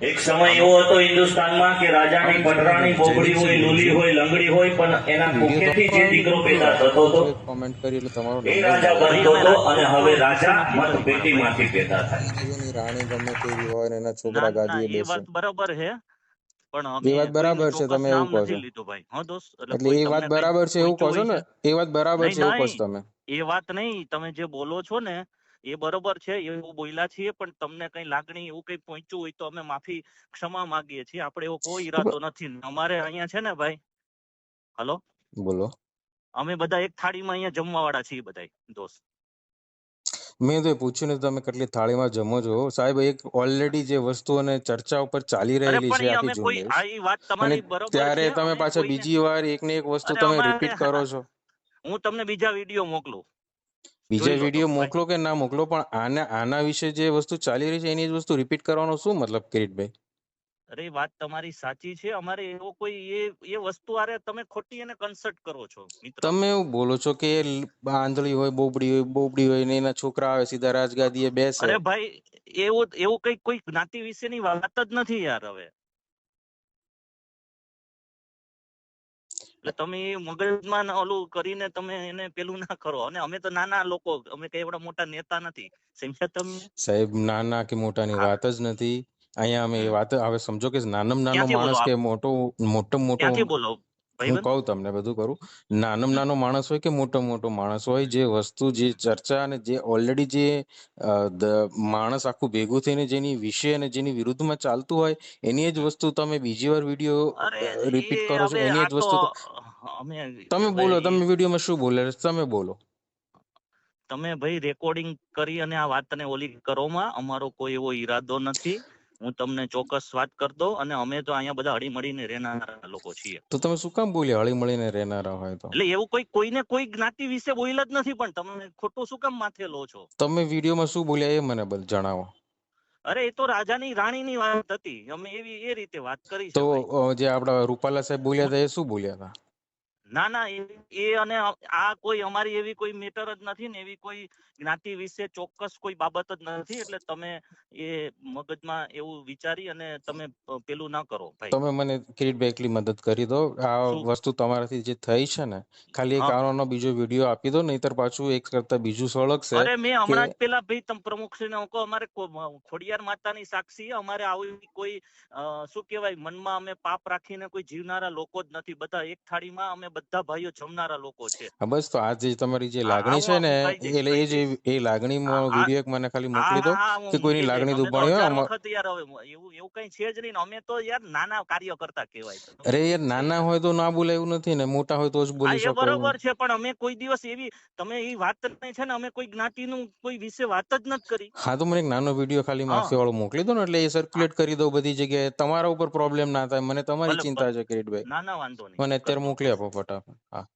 એક સમય એવો હતો હિન્દુસ્તાનમાં કે રાજાની પટરાણી બોબડી હોય લુલી હોય લંગડી હોય પણ એના મુખેથી જે દીકરો પેદા થતો હતો કોમેન્ટ કરી એટલે તમારો એ રાજા બનતો હતો અને હવે રાજા મત પેટીમાંથી પેદા થાય. રાણી ગમે તેવી હોય ને એના છોકરા ના એ વાત બરાબર છે. પણ એ વાત બરાબર છે, તમે એવું કહો છો. ભાઈ. એટલે એ વાત બરાબર છે એવું કહો છો ને? એ વાત બરાબર છે એવું કહો છો તમે. એ વાત નહીં તમે જે બોલો છો ને એ બરોબર છે એવું બોલ્યા છીએ પણ તમને કઈ લાગણી એવું કઈ પહોંચ્યું હોય તો અમે માફી ક્ષમા માંગીએ છીએ. આપણે એવો કોઈ ઈરાદો નથી. અમારે અહીંયા છે ને ભાઈ હલો? બોલો. અમે બધા એક થાળીમાં અહીંયા જમવા વાળા છીએ બધા દોસ્ત. મેં તો પૂછ્યું ને તમે કેટલી થાળીમાં જમો છો? સાહેબ એક ઓલરેડી જે વસ્તુઓને ચર્ચા ઉપર ચાલી રહેલી છે આખી ઝુંબેશ અને ત્યારે તમે પાછા બીજી વાર એક ને એક વસ્તુ તમે રિપીટ કરો છો. હું તમને બીજા વીડિયો મોકલું. બીજા વીડિયો મોકલો કે ના મોકલો પણ આના આના વિશે જે વસ્તુ ચાલી રહી છે એની જ વસ્તુ રિપીટ કરવાનો શું મતલબ કિરીટભાઈ? અરે વાત તમારી સાચી છે. અમારે એવો કોઈ એ એ વસ્તુ આરે તમે ખોટી એને કન્સર્ટ કરો છો મિત્ર. તમે એવું બોલો છો કે આંધળી હોય બોબડી હોય બોબડી હોય ને એના છોકરા આવે સીધા રાજગાદીએ બેસે. અરે ભાઈ એવું એવું કઈ કોઈ જ્ઞાતિ વિશેની વાત જ નથી યાર હવે. એટલે તમે મગજમાં ઓલું કરીને તમે એને પેલું ના કરો. અને અમે તો નાના લોકો અમે કઈ એવડા મોટા નેતા નથી. સમજ્યા તમે? સાહેબ નાના કે મોટાની. વાત જ નથી. અહીંયા અમે એ વાત હવે સમજો કે નાનમ નાનો માણસ કે મોટો મોટો મોટો ક્યાંથી બોલો. હું કહું તમને બધું કરું. નાનો નાનો માણસ હોય કે મોટો મોટો માણસ હોય જે વસ્તુ જે ચર્ચા અને જે ઓલરેડી જે માણસ આખું ભેગું થઈને જેની વિશે અને જેની વિરુદ્ધમાં ચાલતું હોય એની જ વસ્તુ તમે બીજી વાર વીડિયો રિપીટ કરો છો એની જ વસ્તુ તમે બોલો તમે વિડીયોમાં શું બોલે તમે બોલો. તમે ભાઈ રેકોર્ડિંગ કરી અને આ વાતને ઓલી કરોમાં અમારો કોઈ એવો ઈરાદો નથી. હું તમને ચોક્કસ વાત કરતો અને અમે તો અહીંયા બધા હળી મળીને રહેનારા લોકો છીએ. તો તમે શું કામ બોલ્યા? હળી મળીને રહેનારા હોય તો? એટલે એવું કોઈ કોઈને કોઈ જ્ઞાતિ વિશે બોલ્યા જ નથી પણ તમે ખોટું શું કામ માથે લો છો? તમે વિડીયોમાં શું બોલ્યા એ મને જણાવો. અરે એ તો રાજાની રાણીની વાત હતી. અમે એવી એ રીતે વાત કરી તો જે આપડા રૂપાલા સાહેબ બોલ્યા હતા એ શું બોલ્યા હતા? ના ના એ- અને આ કોઈ અમારી એવી કોઈ મેટર જ નથી ને એવી કોઈ જ્ઞાતિ વિશે ચોક્કસ કોઈ બાબત જ નથી એટલે તમે એ મગજમાં એવું વિચારી અને તમે પેલું ના કરો ભાઈ. તમે મને કિરીટભાઈ એકલી મદદ કરી દો. આ વસ્તુ તમારાથી જે થઈ છે ને ખાલી એક. આનો બીજો વીડિયો આપી દો નહીતર પાછું એક કરતા બીજું સળગશે અરે મેં હમણાં જ પેલા ભાઈ તમ પ્રમુખશ્રીને હું કહું અમારે ખોડિયાર માતાની સાક્ષી અમારે આવી કોઈ શું કહેવાય મનમાં અમે પાપ રાખીને કોઈ જીવનારા લોકો જ નથી. બધા એક થાળીમાં અમે બધા ભાઈઓ જમનારા લોકો છે. બસ તો આ જે તમારી જે લાગણી છે ને એટલે એ જે એ લાગણીમાં. વીડિયો એક મને ખાલી મોકલી દો કે કોઈની લાગણી દુભાણી હોય વખત યાર હવે એવું એવું કઈ છે જ નહીં અમે તો યાર નાના કાર્ય કરતા કહેવાય અરે યાર નાના હોય તો ના બોલે એવું નથી ને મોટા હોય તો જ બોલી શકો. બરોબર છે પણ અમે કોઈ દિવસ એવી તમે એ વાત નહીં છે ને અમે કોઈ જ્ઞાતિનું કોઈ વિશે વાત જ નથી કરી. હા તો મને એક નાનો વીડિયો ખાલી. માફી વાળો મોકલી દો ને એટલે એ સર્ક્યુલેટ કરી દો બધી જગ્યાએ. તમારા ઉપર પ્રોબ્લેમ ના થાય મને તમારી ચિંતા છે કિરીટભાઈ. ના ના વાંધો નહીં. મને અત્યારે મોકલી આપો ફટાફટ. હા